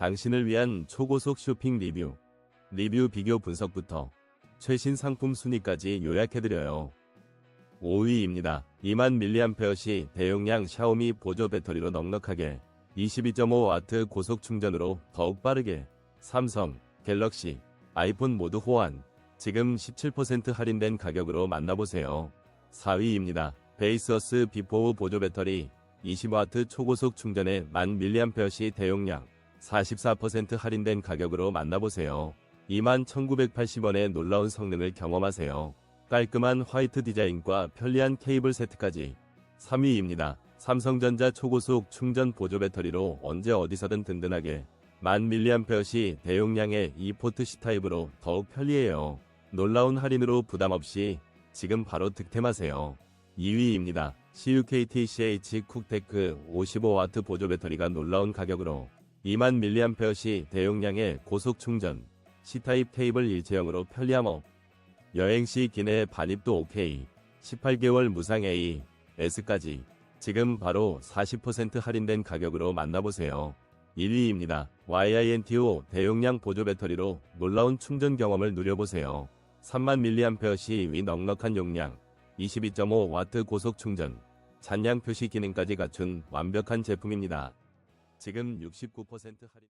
당신을 위한 초고속 쇼핑 리뷰, 리뷰 비교 분석부터 최신 상품 순위까지 요약해드려요. 5위입니다. 2만 mAh 대용량 샤오미 보조 배터리로 넉넉하게 22.5W 고속 충전으로 더욱 빠르게 삼성, 갤럭시, 아이폰 모두 호환. 지금 17% 할인된 가격으로 만나보세요. 4위입니다. 베이스어스 비포우 보조 배터리 20W 초고속 충전에 1만 mAh 대용량 44% 할인된 가격으로 만나보세요. 21,980원의 놀라운 성능을 경험하세요. 깔끔한 화이트 디자인과 편리한 케이블 세트까지 3위입니다. 삼성전자 초고속 충전 보조 배터리로 언제 어디서든 든든하게 1만 mAh 대용량의 e포트 C타입으로 더욱 편리해요. 놀라운 할인으로 부담 없이 지금 바로 득템하세요. 2위입니다. CUKT CH 쿡테크 55W 보조 배터리가 놀라운 가격으로 2만 mAh 대용량의 고속 충전 C타입 케이블 일체형으로 편리함 업 여행 시 기내 반입도 OK 18개월 무상 A S까지 지금 바로 40% 할인된 가격으로 만나보세요. 1위입니다. YINT5 대용량 보조 배터리로 놀라운 충전 경험을 누려보세요. 3만 mAh 위 넉넉한 용량 22.5W 고속 충전 잔량 표시 기능까지 갖춘 완벽한 제품입니다. 지금 69% 할인